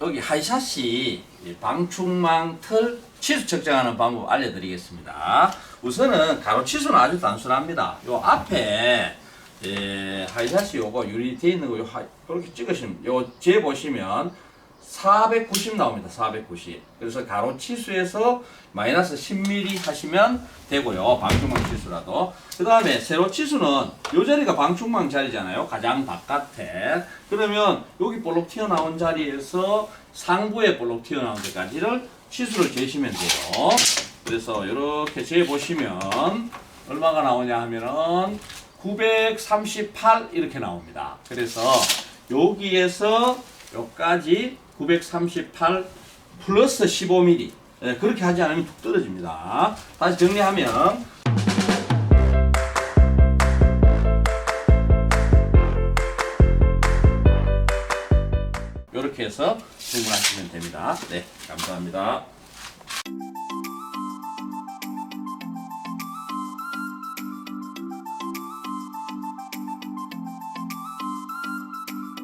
여기 하이샷이 이 방충망 틀 치수 측정하는 방법 알려드리겠습니다. 우선은 가로 치수는 아주 단순합니다. 요 앞에 예, 하이샷이 요거 유리 돼 있는 거요 하, 그렇게 찍으시면 요재 보시면 490 나옵니다. 490. 그래서 가로 치수에서 마이너스 10mm 하시면 되고요. 방충망 치수라도. 그 다음에 세로 치수는 요 자리가 방충망 자리잖아요. 가장 바깥에. 그러면 여기 볼록 튀어나온 자리에서 상부에 볼록 튀어나온 데까지를 치수를 재시면 돼요. 그래서 이렇게 재 보시면 얼마가 나오냐 하면은 938 이렇게 나옵니다. 그래서 여기에서 여기까지 938 플러스 15mm 예, 그렇게 하지 않으면 툭 떨어집니다. 다시 정리하면 이렇게 해서 주문하시면 됩니다. 네, 감사합니다.